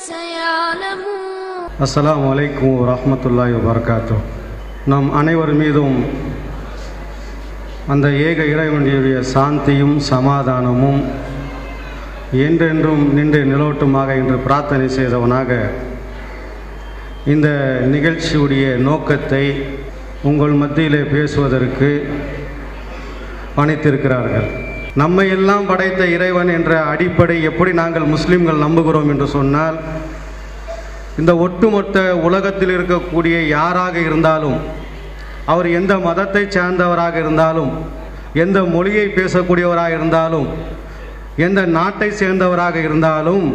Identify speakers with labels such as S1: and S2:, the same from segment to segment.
S1: كلا سيعلمون
S2: அஸ்ஸலாமு அலைக்கும் வரஹ்மத்துல்லாஹி வபரகாத்து நம் அனைவர் மீதும் அந்த ஏக இறைவனுடைய சாந்தியும் சமாதானமும் என்றென்றும் நின்று நிலவட்டுமாக என்று பிரார்த்தனை செய்தவனாக இந்த நிகழ்ச்சியுடைய நோக்கத்தை உங்கள் மத்தியிலே பேசுவதற்கு பணித்திருக்கிறார்கள் நம்மை எல்லாம் படைத்த இறைவன் என்ற அடிப்படை எப்படி நாங்கள் முஸ்லிம்கள் நம்புகிறோம் என்று சொன்னால் இந்த ஒட்டுமொத்த உலகத்தில் இருக்கக்கூடிய யாராக இருந்தாலும் அவர் எந்த மதத்தை சார்ந்தவராக இருந்தாலும் எந்த மொழியை பேசக்கூடியவராக இருந்தாலும் எந்த நாட்டை சேர்ந்தவராக இருந்தாலும்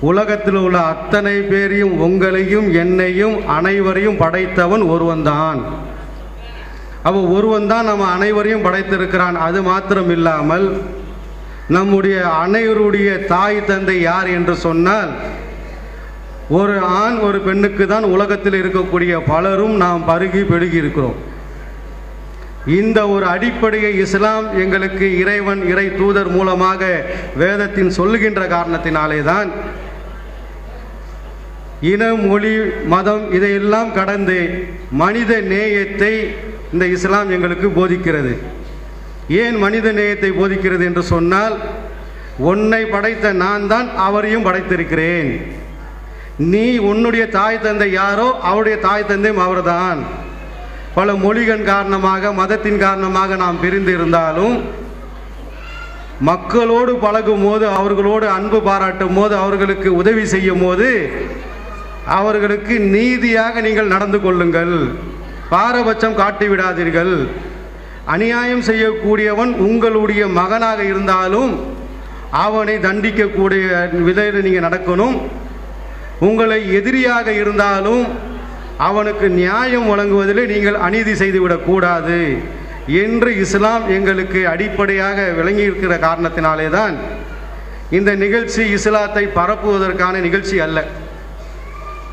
S2: உலகத்தில் உள்ள அத்தனை பேரையும் உங்களையும் என்னையும் அனைவரையும் படைத்தவன் ஒருவன்தான். அப்போ ஒருவன் தான் நம்ம அனைவரையும் படைத்திருக்கிறான். அது மாத்திரம் இல்லாமல் நம்முடைய அனைவருடைய தாய் தந்தை யார் என்று சொன்னால் ஒரு ஆண் ஒரு பெண்ணுக்கு தான் உலகத்தில் இருக்கக்கூடிய பலரும் நாம் பருகி பெருகி இருக்கிறோம். இந்த ஒரு அடிப்படையை இஸ்லாம் எங்களுக்கு இறைவன் இறை தூதர் மூலமாக வேதத்தின் சொல்லுகின்ற காரணத்தினாலே தான் இன மொழி மதம் இதையெல்லாம் கடந்து மனித நேயத்தை இந்த இஸ்லாம் எங்களுக்கு போதிக்கிறது. ஏன் மனித நேயத்தை போதிக்கிறது என்று சொன்னால் உன்னை படைத்த நான் தான் அவரையும் படைத்திருக்கிறேன். நீ உன்னுடைய தாய் தந்தை யாரோ அவருடைய தாய் தந்தையும் அவர்தான். பல மொழிகள் காரணமாக மதத்தின் காரணமாக நாம் பிரிந்து இருந்தாலும் மக்களோடு பழகும் போது அவர்களோடு அன்பு பாராட்டும் போது அவர்களுக்கு உதவி செய்யும் போது அவர்களுக்கு நீதியாக நீங்கள் நடந்து கொள்ளுங்கள். பாரபட்சம் காட்டி விடாதீர்கள் அநியாயம் செய்யக்கூடியவன் உங்களுடைய மகனாக இருந்தாலும் அவனை தண்டிக்கக்கூடிய விதையில் நீங்கள் நடக்கணும். உங்களை எதிரியாக இருந்தாலும் அவனுக்கு நியாயம் வழங்குவதில் நீங்கள் அநீதி செய்துவிடக்கூடாது என்று இஸ்லாம் எங்களுக்கு அடிப்படையாக விளங்கி இருக்கிற காரணத்தினாலே தான் இந்த நிகழ்ச்சி இஸ்லாத்தை பரப்புவதற்கான நிகழ்ச்சி அல்ல.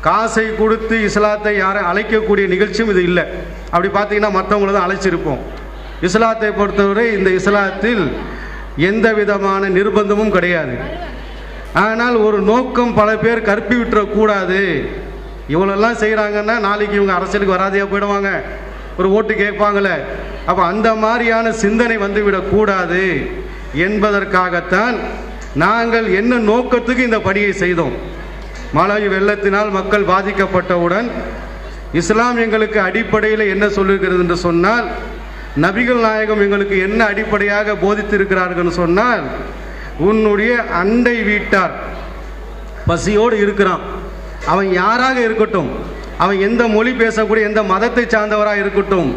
S2: காசை கொடுத்து இஸ்லாத்தை யாரும் அழைக்கக்கூடிய நிகழ்ச்சியும் இது இல்லை. அப்படி பார்த்தீங்கன்னா மற்றவங்கள தான் அழைச்சிருப்போம். இஸ்லாத்தை பொறுத்தவரை இந்த இஸ்லாத்தில் எந்த விதமான நிர்பந்தமும் கிடையாது. ஆனால் ஒரு நோக்கம் பல பேர் கற்பி விட்டுறக்கூடாது இவ்வளோலாம் செய்கிறாங்கன்னா நாளைக்கு இவங்க அரசியலுக்கு வராதையாக போயிடுவாங்க. ஒரு ஓட்டு கேட்பாங்களே அப்போ அந்த மாதிரியான சிந்தனை வந்துவிடக்கூடாது என்பதற்காகத்தான் நாங்கள் என்ன நோக்கத்துக்கு இந்த பணியை செய்தோம். மழை வெள்ளத்தினால் மக்கள் பாதிக்கப்பட்டவுடன் இஸ்லாம் எங்களுக்கு அடிப்படையில் என்ன சொல்லுகிறது என்று சொன்னால் நபிகள் நாயகம் எங்களுக்கு என்ன அடிப்படையாக போதித்திருக்கிறார்கள் சொன்னால் உன்னுடைய அண்டை வீட்டார் பசியோடு இருக்கிறான். அவன் யாராக இருக்கட்டும் அவன் எந்த மொழி பேசக்கூடிய எந்த மதத்தை சார்ந்தவராக இருக்கட்டும்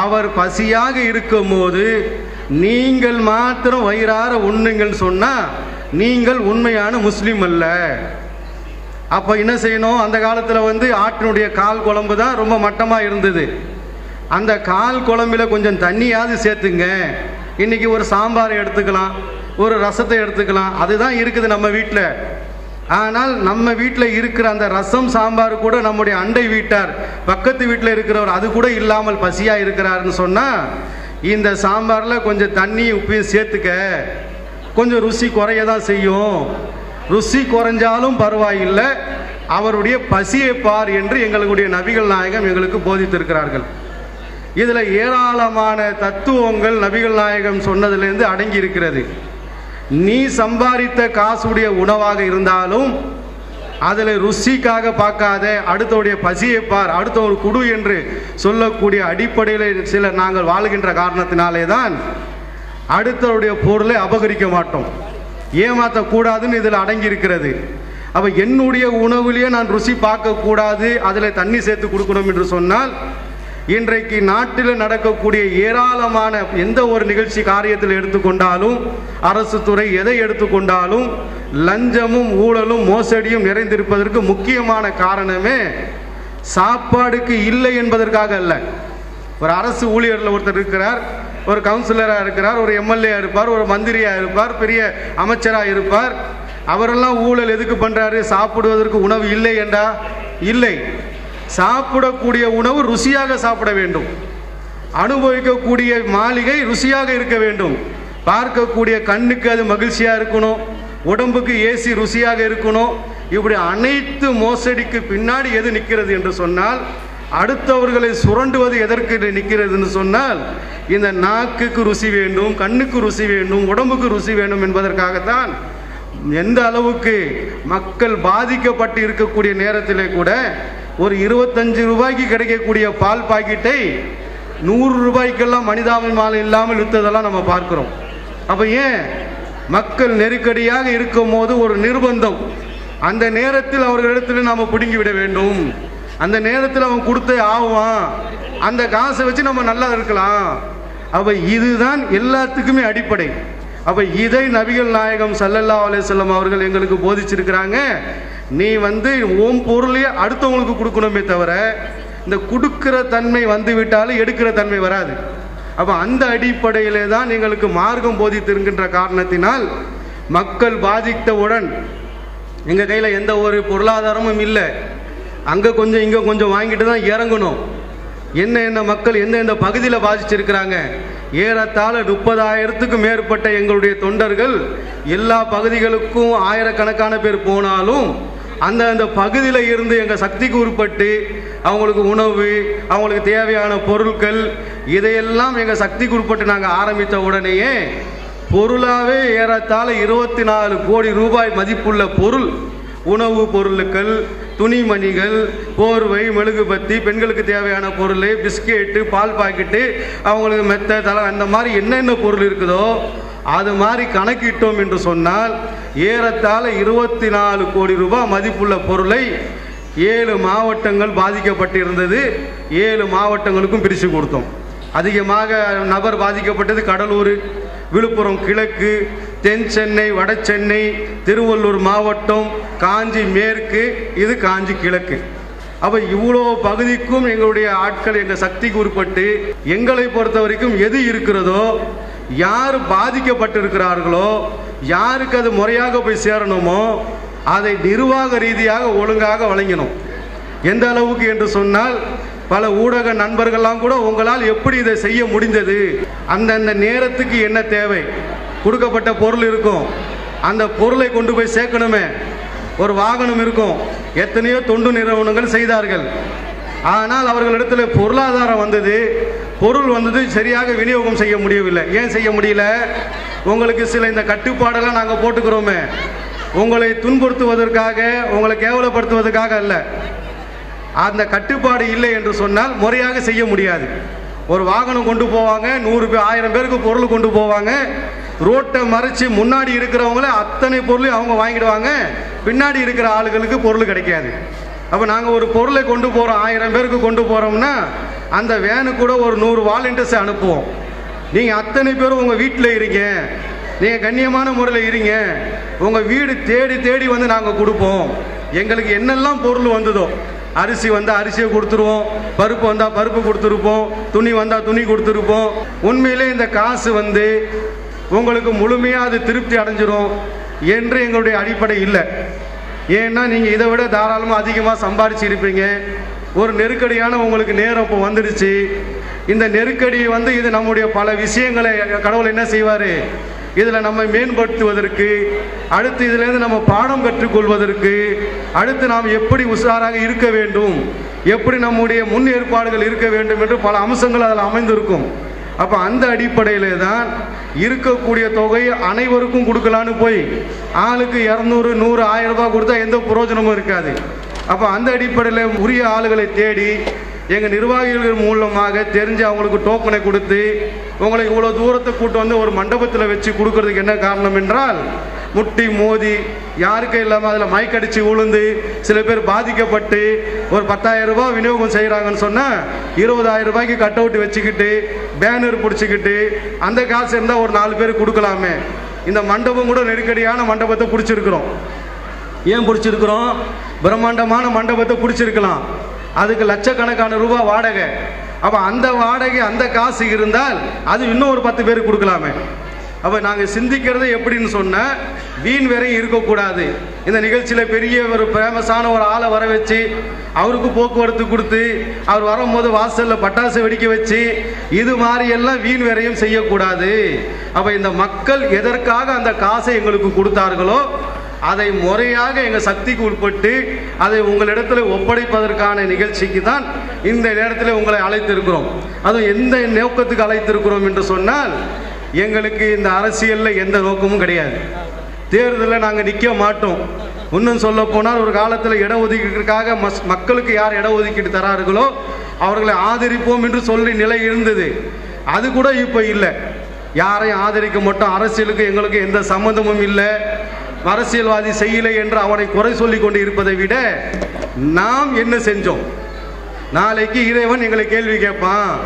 S2: அவர் பசியாக இருக்கும்போது நீங்கள் மாத்திரம் வயிறார உண்ணுங்கள் சொன்னால் நீங்கள் உண்மையான முஸ்லீம் அல்ல. அப்போ என்ன செய்யணும்? அந்த காலத்தில் வந்து ஆட்டினுடைய கால் குழம்பு தான் ரொம்ப மட்டமாக இருந்தது. அந்த கால் குழம்புல கொஞ்சம் தண்ணியாவது சேர்த்துங்க. இன்றைக்கி ஒரு சாம்பாரை எடுத்துக்கலாம் ஒரு ரசத்தை எடுத்துக்கலாம். அதுதான் இருக்குது நம்ம வீட்டில் ஆனால் நம்ம வீட்டில் இருக்கிற அந்த ரசம் சாம்பார் கூட நம்முடைய அண்டை வீட்டார் பக்கத்து வீட்டில் இருக்கிறவர் அது கூட இல்லாமல் பசியாக இருக்கிறாருன்னு சொன்னால் இந்த சாம்பாரில் கொஞ்சம் தண்ணி உப்பையும் சேர்த்துக்க. கொஞ்சம் ருசி குறைய தான் செய்யும். ருசி குறைஞ்சாலும் பரவாயில்லை. அவருடைய பசியை பார் என்று எங்களுடைய நபிகள் நாயகம் எங்களுக்கு போதித்திருக்கிறார்கள். இதில் ஏராளமான தத்துவங்கள் நபிகள் நாயகம் சொன்னதிலிருந்து அடங்கி இருக்கிறது நீ சம்பாதித்த காசுடைய உணவாக இருந்தாலும் அதில் ருசிக்காக பார்க்காத அடுத்தவுடைய பசியை பார் அடுத்த ஒரு குடு என்று சொல்லக்கூடிய அடிப்படையில் சில நாங்கள் வாழ்கின்ற காரணத்தினாலே தான் அடுத்தவருடைய பொருளை அபகரிக்க மாட்டோம். ஏமாற்றக்கூடாதுன்னு இதில் அடங்கி இருக்கிறது அப்போ என்னுடைய உணவுலேயே நான் ருசி பார்க்கக்கூடாது அதில் தண்ணி சேர்த்து கொடுக்கணும் என்று சொன்னால் இன்றைக்கு நாட்டில் நடக்கக்கூடிய ஏராளமான எந்த ஒரு நிகழ்ச்சி காரியத்தில் எடுத்துக்கொண்டாலும் அரசு துறை எதை எடுத்துக்கொண்டாலும் லஞ்சமும் ஊழலும் மோசடியும் நிறைந்திருப்பதற்கு முக்கியமான காரணமே சாப்பாடுக்கு இல்லை என்பதற்காக அல்ல. ஒரு அரசு ஊழியரில் ஒருத்தர் இருக்கிறார் ஒரு கவுன்சிலராக இருக்கிறார் ஒரு எம்எல்ஏ இருப்பார் ஒரு மந்திரியாக இருப்பார் பெரிய அமைச்சராக இருப்பார். அவரெல்லாம் ஊழல் எதுக்கு பண்ணுறாரு சாப்பிடுவதற்கு உணவு இல்லை என்றா? இல்லை. சாப்பிடக்கூடிய உணவு ருசியாக சாப்பிட வேண்டும். அனுபவிக்கக்கூடிய மாளிகை ருசியாக இருக்க வேண்டும். பார்க்கக்கூடிய கண்ணுக்கு அது மகிழ்ச்சியாக இருக்கணும். உடம்புக்கு ஏசி ருசியாக இருக்கணும். இப்படி அனைத்து மோசடிக்கு பின்னாடி எது நிற்கிறது என்று சொன்னால் அடுத்தவர்களை சுரண்டுவது எதற்கு நிற்கிறதுன்னு சொன்னால் இந்த நாக்குக்கு ருசி வேண்டும் கண்ணுக்கு ருசி வேண்டும் உடம்புக்கு ருசி வேண்டும் என்பதற்காகத்தான் எந்த அளவுக்கு மக்கள் பாதிக்கப்பட்டு இருக்கக்கூடிய நேரத்திலே கூட ஒரு இருபத்தஞ்சு ரூபாய்க்கு கிடைக்கக்கூடிய பால் பாக்கெட்டை நூறு ரூபாய்க்கெல்லாம் மனிதாபிமானம் இல்லாமல் விற்றதெல்லாம் நம்ம பார்க்குறோம். அப்போ ஏன்? மக்கள் நெருக்கடியாக இருக்கும் போது ஒரு நிர்பந்தம். அந்த நேரத்தில் அவர்களிடத்தில் நாம் பிடுங்கி விட வேண்டும். அந்த நேரத்தில் அவன் கொடுத்தே ஆவான் அந்த காசை வச்சு நம்ம நல்லா இருக்கலாம். அவ இதுதான் எல்லாத்துக்குமே அடிப்படை. அப்போ இதை நபிகள் நாயகம் சல்லல்லா அலேசல்லம் அவர்கள் எங்களுக்கு போதிச்சிருக்கிறாங்க. நீ வந்து ஓம் பொருளையே அடுத்தவங்களுக்கு கொடுக்கணுமே தவிர இந்த கொடுக்கிற தன்மை வந்து விட்டாலும் எடுக்கிற தன்மை வராது. அப்போ அந்த அடிப்படையிலே தான் எங்களுக்கு மார்க்கம் போதித்திருக்கின்ற காரணத்தினால் மக்கள் பாதித்தவுடன் எங்கள் கையில் எந்த ஒரு பொருளாதாரமும் இல்லை. அங்கே கொஞ்சம் இங்கே கொஞ்சம் வாங்கிட்டு தான் இறங்கணும். என்ன என்ன மக்கள் எந்தெந்த பகுதியில் பாதிச்சிருக்கிறாங்க ஏறத்தாழ முப்பதாயிரத்துக்கும் மேற்பட்ட எங்களுடைய தொண்டர்கள் எல்லா பகுதிகளுக்கும் ஆயிரக்கணக்கான பேர் போனாலும் அந்த அந்த பகுதியில் இருந்து எங்கள் சக்திக்கு உட்பட்டு அவங்களுக்கு உணவு அவங்களுக்கு தேவையான பொருட்கள் இதையெல்லாம் எங்கள் சக்திக்கு உட்பட்டு நாங்கள் ஆரம்பித்த உடனேயே பொருளாகவே ஏறத்தாழ இருபத்தி நாலு கோடி ரூபாய் மதிப்புள்ள பொருள் உணவு பொருட்கள் துணிமணிகள் போர்வை மெழுகுபத்தி பெண்களுக்கு தேவையான பொருள் பிஸ்கெட்டு பால் பாக்கெட்டு அவங்களுக்கு மெத்த தலை அந்த மாதிரி என்னென்ன பொருள் இருக்குதோ அது மாதிரி கணக்கிட்டோம் என்று சொன்னால் ஏறத்தாழ இருபத்தி நாலு கோடி ரூபாய் மதிப்புள்ள பொருளை ஏழு மாவட்டங்கள் பாதிக்கப்பட்டிருந்தது. ஏழு மாவட்டங்களுக்கும் பிரித்து கொடுத்தோம். அதிகமாக நபர் பாதிக்கப்பட்டது கடலூர் விழுப்புரம் கிழக்கு தென் சென்னை வட சென்னை திருவள்ளூர் மாவட்டம் காஞ்சி மேற்கு இது காஞ்சி கிழக்கு. அப்போ இவ்வளோ பகுதிக்கும் எங்களுடைய ஆட்கள் எங்கள் சக்திக்கு உட்பட்டு எங்களை பொறுத்த வரைக்கும் எது இருக்கிறதோ யார் பாதிக்கப்பட்டிருக்கிறார்களோ யாருக்கு அது முறையாக போய் சேரணுமோ அதை நிர்வாக ரீதியாக ஒழுங்காக வழங்கினோம் எந்த அளவுக்கு என்று சொன்னால் பல ஊடக நண்பர்கள்லாம் கூட உங்களால் எப்படி இதை செய்ய முடிந்தது? அந்தந்த நேரத்துக்கு என்ன தேவை? கொடுக்கப்பட்ட பொருள் இருக்கும். அந்த பொருளை கொண்டு போய் சேர்க்கணுமே. ஒரு வாகனம் இருக்கும். எத்தனையோ தொண்டு நிறுவனங்கள் செய்தார்கள். ஆனால் அவர்களிடத்தில் பொருளாதாரம் வந்தது. பொருள் வந்தது சரியாக விநியோகம் செய்ய முடியவில்லை. ஏன் செய்ய முடியல? உங்களுக்கு சில இந்த கட்டுப்பாடெல்லாம் நாங்கள் போட்டுக்கிறோமே. உங்களை துன்புறுத்துவதற்காக உங்களை கேவலப்படுத்துவதற்காக அல்ல. அந்த கட்டுப்பாடு இல்லை என்று சொன்னால் முறையாக செய்ய முடியாது. ஒரு வாகனம் கொண்டு போவாங்க நூறு பேர் ஆயிரம் பேருக்கு பொருள் கொண்டு போவாங்க. ரோட்டை மறைச்சு முன்னாடி இருக்கிறவங்கள அத்தனை பொருளையும் அவங்க வாங்கிடுவாங்க. பின்னாடி இருக்கிற ஆளுகளுக்கு பொருள் கிடைக்காது. அப்போ நாங்கள் ஒரு பொருளை கொண்டு போகிறோம் ஆயிரம் பேருக்கு கொண்டு போகிறோம்னா அந்த வேனு கூட ஒரு நூறு வாலண்டியர்ஸை அனுப்புவோம். நீங்கள் அத்தனை பேரும் உங்கள் வீட்டில் இருங்க. நீங்கள் கண்ணியமான முறையில் இருங்க. உங்கள் வீடு தேடி தேடி வந்து நாங்கள் கொடுப்போம். எங்களுக்கு என்னெல்லாம் பொருள் வந்ததோ அரிசி வந்தால் அரிசியை கொடுத்துருவோம் பருப்பு வந்தால் பருப்பு கொடுத்துருப்போம் துணி வந்தால் துணி கொடுத்துருப்போம். உண்மையிலே இந்த காசு வந்து உங்களுக்கு முழுமையாக அது திருப்தி அடைஞ்சிரும் என்று எங்களுடைய அடிப்படை இல்லை. ஏன்னா நீங்கள் இதை விட தாராளமாக அதிகமாக சம்பாதிச்சிருப்பீங்க ஒரு நெருக்கடியான உங்களுக்கு நேரம் இப்போ வந்துடுச்சு இந்த நெருக்கடி வந்து இது நம்முடைய பல விஷயங்களை கடவுள் என்ன செய்வார்? இதில் நம்ம மேம்படுத்துவதற்கு அடுத்து இதிலேருந்து நம்ம பாடம் கற்றுக்கொள்வதற்கு அடுத்து நாம் எப்படி உஷாராக இருக்க வேண்டும் எப்படி நம்முடைய முன் ஏற்பாடுகள் இருக்க வேண்டும் என்று பல அம்சங்கள் அதில் அமைந்திருக்கும். அப்போ அந்த அடிப்படையிலே தான் இருக்கக்கூடிய தொகை அனைவருக்கும் கொடுக்கலான்னு போய் ஆளுக்கு இரநூறு நூறு ஆயிரம் ரூபாய் கொடுத்தா எந்த பிரயோஜனமும் இருக்காது. அப்போ அந்த அடிப்படையில் உரிய ஆளுகளை தேடி எங்கள் நிர்வாகிகள் மூலமாக தெரிஞ்சு அவங்களுக்கு டோக்கனை கொடுத்து உங்களை இவ்வளோ தூரத்தை கூட்டு வந்து ஒரு மண்டபத்தில் வச்சு கொடுக்கறதுக்கு என்ன காரணம் என்றால் முட்டி மோதி யாருக்கும் இல்லாமல் அதில் மயக்கடிச்சு விழுந்து சில பேர் பாதிக்கப்பட்டு ஒரு பத்தாயிரம் ரூபாய் விநியோகம் செய்கிறாங்கன்னு சொன்னால் இருபதாயிரம் ரூபாய்க்கு கட் அவுட் வச்சுக்கிட்டு பேனர் பிடிச்சிக்கிட்டு அந்த காசு இருந்தால் ஒரு நாலு பேர் கொடுக்கலாமே. இந்த மண்டபம் கூட நெருக்கடியான மண்டபத்தை பிடிச்சிருக்கிறோம். ஏன் பிடிச்சிருக்கிறோம்? பிரம்மாண்டமான மண்டபத்தை பிடிச்சிருக்கலாம். அதுக்கு லட்சக்கணக்கான ரூபாய் வாடகை. அப்போ அந்த வாடகை அந்த காசு இருந்தால் அது இன்னும் ஒரு பத்து பேருக்கு கொடுக்கலாமே. அப்போ நாங்கள் சிந்திக்கிறது எப்படின்னு சொன்னால் வீண் வரையும் இருக்கக்கூடாது. இந்த நிகழ்ச்சியில் பெரிய ஒரு ஃபேமஸான ஒரு ஆளை வர வச்சு அவருக்கு போக்குவரத்து கொடுத்து அவர் வரும்போது வாசலில் பட்டாசு வெடிக்க வச்சு இது மாதிரி எல்லாம் வீண் வரையும் செய்யக்கூடாது. அப்போ இந்த மக்கள் எதற்காக அந்த காசை எங்களுக்கு கொடுத்தார்களோ அதை முறையாக எங்கள் சக்திக்கு உட்பட்டு அதை உங்களிடத்தில் ஒப்படைப்பதற்கான நிகழ்ச்சிக்கு தான் இந்த நேரத்தில் உங்களை அழைத்திருக்கிறோம். அதுவும் எந்த நோக்கத்துக்கு அழைத்திருக்கிறோம் என்று சொன்னால் எங்களுக்கு இந்த அரசியலில் எந்த நோக்கமும் கிடையாது. தேர்தலில் நாங்கள் நிற்க மாட்டோம். இன்னும் சொல்ல போனால் ஒரு காலத்தில் இடஒதுக்கீட்டுக்காக மஸ் மக்களுக்கு யார் இடஒதுக்கீடு தரார்களோ அவர்களை ஆதரிப்போம் என்று சொல்லி நிலை இருந்தது. அது கூட இப்போ இல்லை. யாரையும் ஆதரிக்க மாட்டோம். அரசியலுக்கு எங்களுக்கு எந்த சம்மந்தமும் இல்லை. அரசியல்வாதி செய்யலை என்று அவனை குறை சொல்லி கொண்டு இருப்பதை விட நாம் என்ன செஞ்சோம்? நாளைக்கு இறைவன் எங்களை கேள்வி கேட்பான்.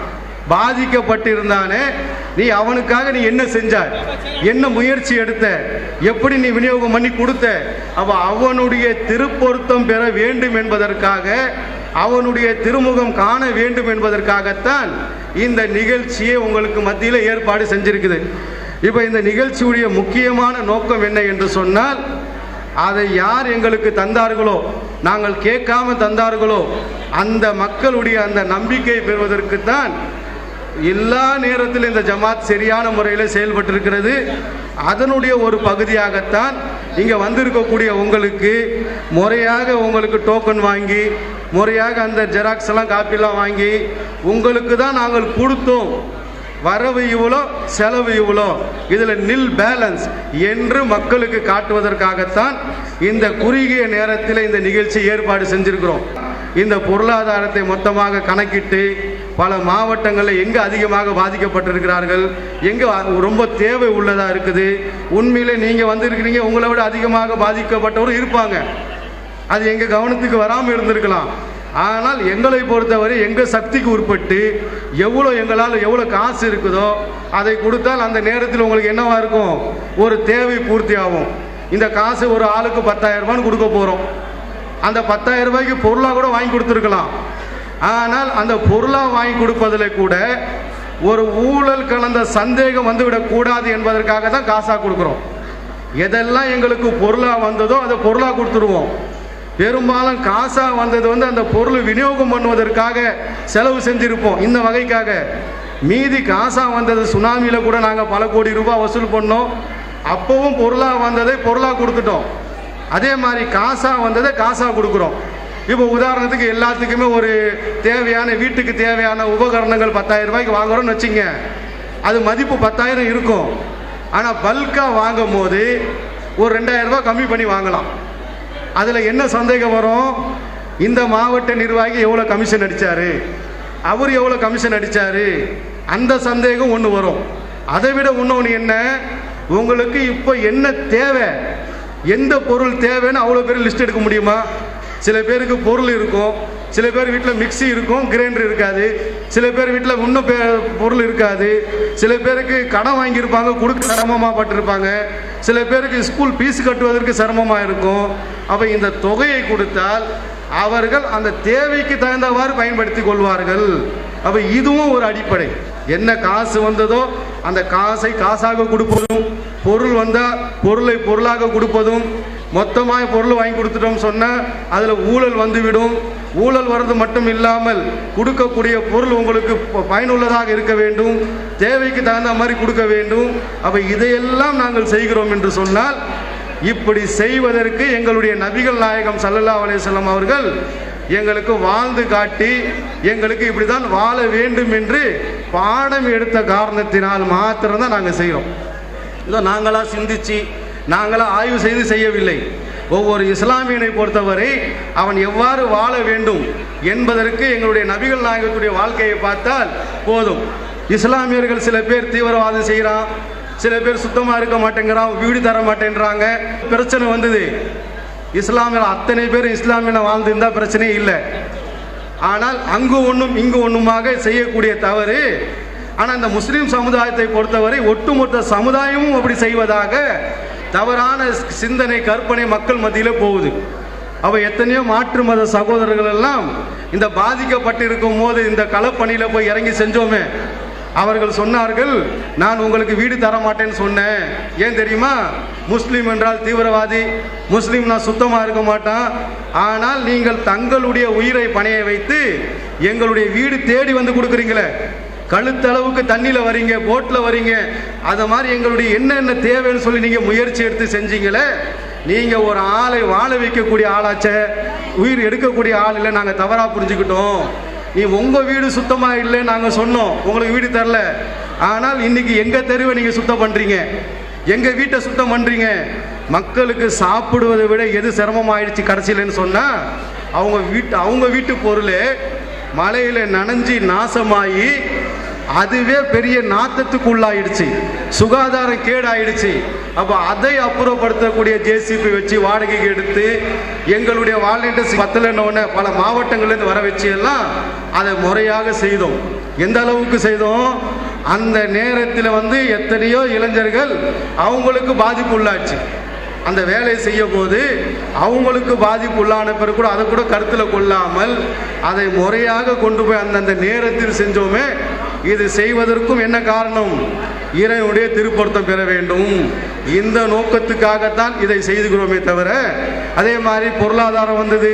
S2: பாதிக்கப்பட்டிருந்தானே நீ அவனுக்காக நீ என்ன செஞ்சாய்? என்ன முயற்சி எடுத்த? எப்படி நீ விநியோகம் பண்ணி கொடுத்த? அவ அவனுடைய திருப்பொருத்தம் பெற வேண்டும் என்பதற்காக அவனுடைய திருமுகம் காண வேண்டும் என்பதற்காகத்தான் இந்த நிகழ்ச்சியை உங்களுக்கு மத்தியில் ஏற்பாடு செஞ்சிருக்குது. இப்போ இந்த நிகழ்ச்சியுடைய முக்கியமான நோக்கம் என்ன என்று சொன்னால் அதை யார் எங்களுக்கு தந்தார்களோ நாங்கள் கேட்காம தந்தார்களோ அந்த மக்களுடைய அந்த நம்பிக்கை பெறுவதற்குத்தான் எல்லா நேரத்திலும் இந்த ஜமாத் சரியான முறையில் செயல்பட்டிருக்கிறது. அதனுடைய ஒரு பகுதியாகத்தான் இங்கே வந்திருக்கக்கூடிய உங்களுக்கு முறையாக உங்களுக்கு டோக்கன் வாங்கி முறையாக அந்த ஜெராக்ஸ் எல்லாம் காப்பிலாம் வாங்கி உங்களுக்கு தான் நாங்கள் கொடுத்தோம். வரவு இவ்வளோ செலவு இவ்வளோ. இதில் நில் பேலன்ஸ் என்று மக்களுக்கு காட்டுவதற்காகத்தான் இந்த குறுகிய நேரத்தில் இந்த நிகழ்ச்சி ஏற்பாடு செஞ்சிருக்கிறோம். இந்த பொருளாதாரத்தை மொத்தமாக கணக்கிட்டு பல மாவட்டங்களில் எங்கே அதிகமாக பாதிக்கப்பட்டிருக்கிறார்கள் எங்கே ரொம்ப தேவை உள்ளதாக இருக்குது உண்மையிலே நீங்கள் வந்திருக்கிறீங்க உங்களை விட அதிகமாக பாதிக்கப்பட்டவரும் இருப்பாங்க. அது எங்கள் கவனத்துக்கு வராமல் இருந்திருக்கலாம். ஆனால் எங்களை பொறுத்தவரை எங்கள் சக்திக்கு உட்பட்டு எவ்வளோ எங்களால் எவ்வளோ காசு இருக்குதோ அதை கொடுத்தால் அந்த நேரத்தில் உங்களுக்கு என்னவாக இருக்கும்? ஒரு தேவை பூர்த்தி ஆகும் இந்த காசு ஒரு ஆளுக்கு பத்தாயிரரூபான்னு கொடுக்க போகிறோம் அந்த பத்தாயிரம் ரூபாய்க்கு பொருளாக கூட வாங்கி கொடுத்துருக்கலாம். ஆனால் அந்த பொருளாக வாங்கி கொடுப்பதில் கூட ஒரு ஊழல் கலந்த சந்தேகம் வந்துவிடக்கூடாது என்பதற்காக தான் காசாக கொடுக்குறோம். எதெல்லாம் எங்களுக்கு பொருளாக வந்ததோ அதை பொருளாக கொடுத்துருவோம். பெரும்பாலும் காசாக வந்தது வந்து அந்த பொருள் விநியோகம் பண்ணுவதற்காக செலவு செஞ்சுருப்போம். இந்த வகைக்காக. மீதி காசாக வந்தது சுனாமியில் கூட நாங்கள் பல கோடி ரூபாய் வசூல் பண்ணோம். அப்போவும் பொருளாக வந்ததை பொருளாக கொடுத்துட்டோம். அதே மாதிரி காசாக வந்ததை காசாக கொடுக்குறோம். இப்போ உதாரணத்துக்கு எல்லாத்துக்குமே ஒரு தேவையான வீட்டுக்கு தேவையான உபகரணங்கள் பத்தாயிரம் ரூபாய்க்கு வாங்குறோம்னு வச்சுங்க. அது மதிப்பு பத்தாயிரம் இருக்கும். ஆனால் பல்காக வாங்கும் போது ஒரு ரெண்டாயிரம் ரூபாய் கம்மி பண்ணி வாங்கலாம். அதில் என்ன சந்தேகம் வரும்? இந்த மாவட்ட நிர்வாகி எவ்வளோ கமிஷன் அடித்தார் அவர் எவ்வளோ கமிஷன் அடித்தார் அந்த சந்தேகம் ஒன்று வரும். அதை விட இன்னொன்று என்ன? உங்களுக்கு இப்போ என்ன தேவை? எந்த பொருள் தேவைன்னு அவ்வளோ பேர் லிஸ்ட் எடுக்க முடியுமா? சில பேருக்கு பொருள் இருக்கும். சில பேர் வீட்டில் மிக்ஸி இருக்கும் கிரைண்டர் இருக்காது. சில பேர் வீட்டில் இன்னும் பே- பொருள் இருக்காது. சில பேருக்கு கடன் வாங்கியிருப்பாங்க கொடுக்க சிரமமாக பட்டிருப்பாங்க சில பேருக்கு ஸ்கூல் ஃபீஸ் கட்டுவதற்கு சிரமமாக இருக்கும் அப்போ இந்த தொகையை கொடுத்தால் அவர்கள் அந்த தேவைக்கு தகுந்தவாறு பயன்படுத்தி கொள்வார்கள். அப்போ இதுவும் ஒரு அடிப்படை. என்ன காசு வந்ததோ அந்த காசை காசாக கொடுப்பதும் பொருள் வந்தால் பொருளை பொருளாக கொடுப்பதும் மொத்தமாக பொருள் வாங்கி கொடுத்துட்டோம் சொன்னால் அதில் ஊழல் வந்துவிடும். ஊழல் வர்றது மட்டும் இல்லாமல் கொடுக்கக்கூடிய பொருள் உங்களுக்கு ப- பயனுள்ளதாக இருக்க வேண்டும். தேவைக்கு தகுந்த மாதிரி கொடுக்க வேண்டும். அப்போ இதையெல்லாம் நாங்கள் செய்கிறோம் என்று சொன்னால் இப்படி செய்வதற்கு எங்களுடைய நபிகள் நாயகம் சல்லல்லா அலையம் அவர்கள் எங்களுக்கு வாழ்ந்து காட்டி எங்களுக்கு இப்படி தான் வாழ வேண்டும் என்று பாடம் எடுத்த காரணத்தினால் மாத்திரம்தான் நாங்கள் செய்கிறோம் இதோ நாங்களாக சிந்திச்சு நாங்களாக ஆய்வு செய்து செய்யவில்லை. ஒவ்வொரு இஸ்லாமியனை பொறுத்தவரை அவன் எவ்வாறு வாழ வேண்டும் என்பதற்கு எங்களுடைய நபிகள் நாயகத்துடைய வாழ்க்கையை பார்த்தால் போதும். இஸ்லாமியர்கள் சில பேர் தீவிரவாதம் செய்கிறான் சில பேர் சுத்தமாக இருக்க மாட்டேங்கிறான் வீடு தர மாட்டேன்றாங்க பிரச்சனை வந்தது. இஸ்லாமியில் அத்தனை பேர் இஸ்லாமிய வாழ்ந்திருந்தா பிரச்சனையே இல்லை. ஆனால் அங்கு ஒன்றும் இங்கு ஒன்றுமாக செய்யக்கூடிய தவறு. ஆனால் இந்த முஸ்லீம் சமுதாயத்தை பொறுத்தவரை ஒட்டுமொத்த சமுதாயமும் அப்படி செய்வதாக தவறான சிந்தனை கற்பனை மக்கள் மத்தியில் போகுது. அவ எத்தனையோ மாற்று மத சகோதரர்கள் எல்லாம் இந்த பாதிக்கப்பட்டிருக்கும் போது இந்த களப்பணியில் போய் இறங்கி செஞ்சோமே. அவர்கள் சொன்னார்கள் நான் உங்களுக்கு வீடு தர மாட்டேன்னு சொன்னேன். ஏன் தெரியுமா? முஸ்லீம் என்றால் தீவிரவாதி. முஸ்லீம் நான் சுத்தமாக இருக்க மாட்டான். ஆனால் நீங்கள் தங்களுடைய உயிரை பணைய வைத்து எங்களுடைய வீடு தேடி வந்து கொடுக்குறீங்களே. கழுத்தளவுக்கு தண்ணியில் வரீங்க போட்டில் வரீங்க அதை மாதிரி எங்களுடைய என்னென்ன தேவைன்னு சொல்லி நீங்கள் முயற்சி எடுத்து செஞ்சீங்களே நீங்கள் ஒரு ஆளை வாழ வைக்கக்கூடிய ஆளாச்சே உயிர் எடுக்கக்கூடிய ஆள் இல்லை நாங்கள் தவறாக புரிஞ்சுக்கிட்டோம். நீ உங்கள் வீடு சுத்தமாக இல்லை நாங்கள் சொன்னோம். உங்களுக்கு வீடு தரல. ஆனால் இன்னைக்கு எங்கள் தெருவை நீங்கள் சுத்தம் பண்ணுறீங்க எங்கள் வீட்டை சுத்தம் பண்ணுறீங்க மக்களுக்கு சாப்பிடுவதை விட எது சிரமமாயிடுச்சு கடைசியிலன்னு சொன்னால் அவங்க வீட்டு அவங்க வீட்டு பொருள் மழையில நனைஞ்சி நாசமாயி அதுவே பெரிய நாத்தத்துக்கு உள்ளாயிடுச்சு சுகாதாரம் கேடாயிடுச்சு. அப்ப அதை அப்புறப்படுத்தக்கூடிய ஜேசிபி வச்சு வாடகைக்கு எடுத்து எங்களுடைய வாலண்டியர்ஸ் பத்தலன்னு பல மாவட்டங்கள்லேருந்து வர வச்சு எல்லாம் அதை முறையாக செய்தோம். எந்த அளவுக்கு செய்தோம்? அந்த நேரத்தில் வந்து எத்தனையோ இளைஞர்கள் அவங்களுக்கு பாதிப்பு உள்ளாச்சு. அந்த வேலையை செய்யும் போது அவங்களுக்கு பாதிப்பு உள்ளான பிறகு கூட அதை கூட கருத்தில் கொள்ளாமல் அதை முறையாக கொண்டு போய் அந்தந்த நேரத்தில் செஞ்சோமே இது செய்வதற்கும் என்ன காரணம்? இறைவனுடைய திருப்பொருத்தம் பெற வேண்டும். இந்த நோக்கத்துக்காகத்தான் இதை செய்துகிறோமே தவிர அதே மாதிரி பொருளாதாரம் வந்தது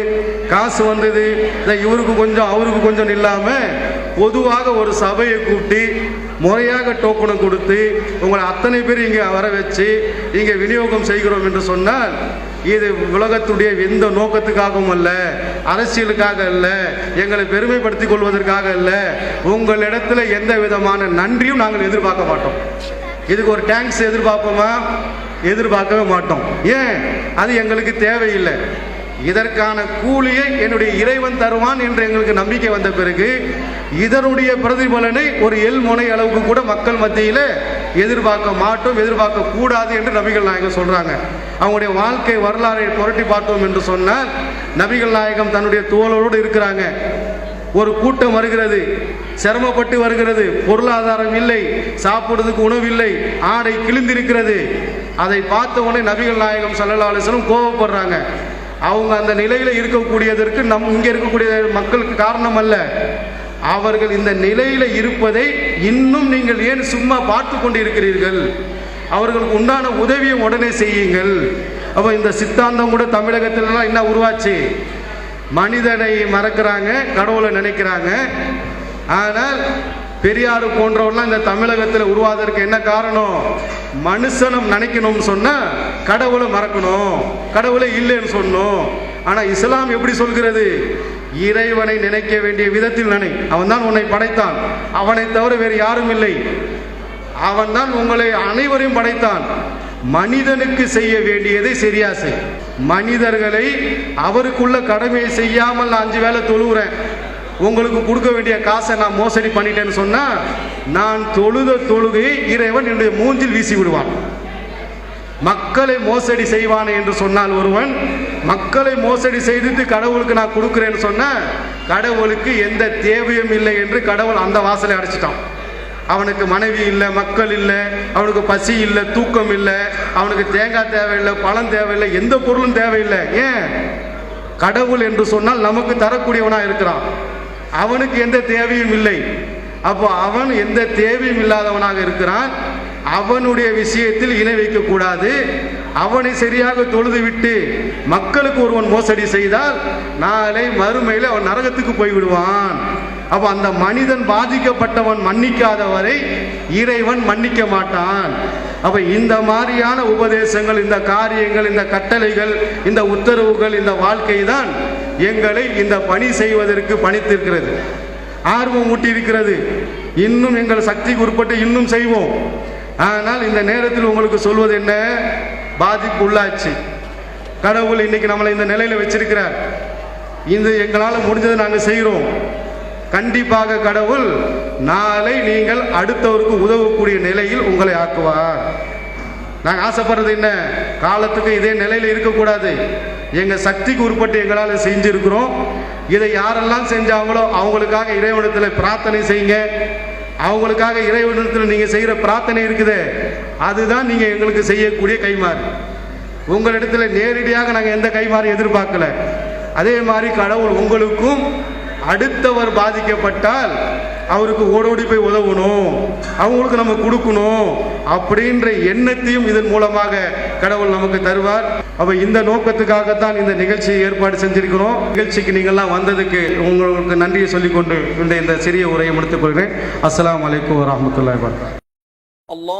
S2: காசு வந்தது இதை இவருக்கு கொஞ்சம் அவருக்கு கொஞ்சம் இல்லாமல் பொதுவாக ஒரு சபையை கூட்டி முறையாக டோக்கனம் கொடுத்து உங்களை அத்தனை பேர் இங்கே வர வச்சு இங்கே விநியோகம் செய்கிறோம் என்று சொன்னால் இது உலகத்துடைய எந்த நோக்கத்துக்காகவும் அல்ல அரசியலுக்காக அல்ல எங்களை பெருமைப்படுத்திக் கொள்வதற்காக அல்ல உங்களிடத்துல எந்த விதமான நன்றியும் நாங்கள் எதிர்பார்க்க மாட்டோம். இதுக்கு ஒரு டேங்க்ஸ் எதிர்பார்ப்போமா? எதிர்பார்க்கவே மாட்டோம். ஏன்? அது எங்களுக்கு தேவையில்லை. இதற்கான கூலியை என்னுடைய இறைவன் தருவான் என்று எங்களுக்கு நம்பிக்கை வந்த பிறகு இதனுடைய பிரதிபலனை ஒரு எல் முனை அளவுக்கு கூட மக்கள் மத்தியில் எதிர்பார்க்க மாட்டோம் எதிர்பார்க்க கூடாது என்று நபிகள் நாயகம் சொல்றாங்க. அவங்களுடைய வாழ்க்கை வரலாறை புரட்டி பார்த்தோம் என்று சொன்னால் நபிகள் நாயகம் தன்னுடைய தோழரோடு இருக்கிறாங்க. ஒரு கூட்டம் வருகிறது சிரமப்பட்டு வருகிறது பொருளாதாரம் இல்லை சாப்பிடுறதுக்கு உணவு இல்லை ஆடை கிழிந்திருக்கிறது. அதை பார்த்த உடனே நபிகள் நாயகம் சல்லல்லா கோபப்படுறாங்க. அவங்க அந்த நிலையில இருக்கக்கூடியதற்கு நம் இங்க இருக்கக்கூடிய மக்களுக்கு காரணம் அல்ல. அவர்கள் இந்த நிலையில இருப்பதை இன்னும் நீங்கள் ஏன் சும்மா பார்த்து கொண்டு இருக்கிறீர்கள் அவர்களுக்கு உண்டான உதவியை உடனே செய்யுங்கள். அப்போ இந்த சித்தாந்தம் கூட தமிழகத்திலலாம் என்ன உருவாச்சு? மனிதனை மறக்கிறாங்க கடவுளை நினைக்கிறாங்க. ஆனால் பெரியார் போன்றவர்லாம் இந்த தமிழகத்தில் உருவாதற்கு என்ன காரணம்? மனுஷனும் நினைக்கணும்னு சொன்னால் கடவுளை மறக்கணும் கடவுளை இல்லைன்னு சொன்னோம். ஆனால் இஸ்லாம் எப்படி சொல்கிறது? இறைவனை நினைக்க வேண்டிய விதத்தில் நினை. அவன் தான் உன்னை படைத்தான். அவனை தவிர வேறு யாரும் இல்லை. அவன் தான் உங்களை அனைவரையும் படைத்தான். மனிதனுக்கு செய்ய வேண்டியதை சரியா செய் மனிதர்களை அவருக்குள்ள கடமையை செய்யாமல் நான் அஞ்சு வேளை தொழுகிறேன் உங்களுக்கு கொடுக்க வேண்டிய காசை நான் மோசடி பண்ணிட்டேன்னு சொன்னா நான் தொழுத தொழுகையை இறைவன் என்னுடைய மூஞ்சில் வீசி விடுவான். மக்களை மோசடி செய்வானே என்று சொன்னால் ஒருவன் மக்களை மோசடி செய்துட்டு கடவுளுக்கு நான் கொடுக்குறேன்னு சொன்னால் கடவுளுக்கு எந்த தேவையும் இல்லை என்று கடவுள் அந்த வாசலை அடைச்சிட்டான். அவனுக்கு மனைவி இல்லை மக்கள் இல்லை அவனுக்கு பசி இல்லை தூக்கம் இல்லை அவனுக்கு தேங்காய் தேவையில்லை பழம் தேவையில்லை எந்த பொருளும் தேவையில்லை. ஏன்? கடவுள் என்று சொன்னால் நமக்கு தரக்கூடியவனாக இருக்கிறான். அவனுக்கு எந்த தேவையும் இல்லை. அப்போ அவன் எந்த தேவையும் இல்லாதவனாக இருக்கிறான். அவனுடைய விஷயத்தில் இணை வைக்கக்கூடாது அவனை சரியாக தொழுது விட்டு மக்களுக்கு ஒருவன் மோசடி செய்தால் நாளை மறுமையில் அவன் நரகத்துக்கு போய் விடுவான் அந்த மனிதன் பாதிக்கப்பட்டவன் மன்னிக்காத வரை இறைவன் மன்னிக்க மாட்டான். அப்போ இந்த மாதிரியான உபதேசங்கள் இந்த காரியங்கள் இந்த கட்டளைகள் இந்த உத்தரவுகள் இந்த வாழ்க்கை தான் எங்களை இந்த பணி செய்வதற்கு பணித்திருக்கிறது. ஆர்வம் ஊட்டியிருக்கிறது. இன்னும் எங்கள் சக்திக்கு உட்பட்டு இன்னும் செய்வோம். ஆனால் இந்த நேரத்தில் உங்களுக்கு சொல்வது என்ன? பாதிப்பு உள்ளாச்சு. கடவுள் இன்னைக்கு நம்மளை இந்த நிலையில வச்சிருக்கிறார். இது எங்களால் முடிஞ்சதை நாங்கள் செய்கிறோம் கண்டிப்பாக கடவுள் நாளை நீங்கள் அடுத்தவருக்கு உதவக்கூடிய நிலையில் உங்களை ஆக்குவார். நாங்கள் ஆசைப்படுறது என்ன? காலத்துக்கு இதே நிலையில் இருக்கக்கூடாது. எங்கள் சக்திக்கு உட்பட்டு எங்களால் செஞ்சிருக்கிறோம். இதை யாரெல்லாம் செஞ்சாங்களோ அவங்களுக்காக இறைவனத்தில் பிரார்த்தனை செய்யுங்க. அவங்களுக்காக இறைவனத்தில் நீங்கள் செய்கிற பிரார்த்தனை இருக்குது. அதுதான் நீங்கள் எங்களுக்கு செய்யக்கூடிய கைமாறு உங்களிடத்துல நேரடியாக நாங்கள் எந்த கைமாறு எதிர்பார்க்கல. அதே மாதிரி கடவுள் உங்களுக்கும் அடுத்தவர் பாதிக்கப்பட்டால் அவருக்கு ஓடோடி போய் உதவணும். அவங்களுக்கு நம்ம கொடுக்கணும். அப்படின்ற எண்ணத்தையும் இதன் மூலமாக கடவுள் நமக்கு தருவார். அப்போ இந்த நோக்கத்துக்காகத்தான் இந்த நிகழ்ச்சியை ஏற்பாடு செஞ்சிருக்கிறோம். நிகழ்ச்சிக்கு நீங்கள்லாம் வந்ததுக்கு உங்களுக்கு நன்றியை சொல்லிக்கொண்டு இந்த சிறிய உரையை முடித்துக் கொள்கிறேன். அஸ்லாம் வலைக்கம் வரமத்துல
S3: அல்லா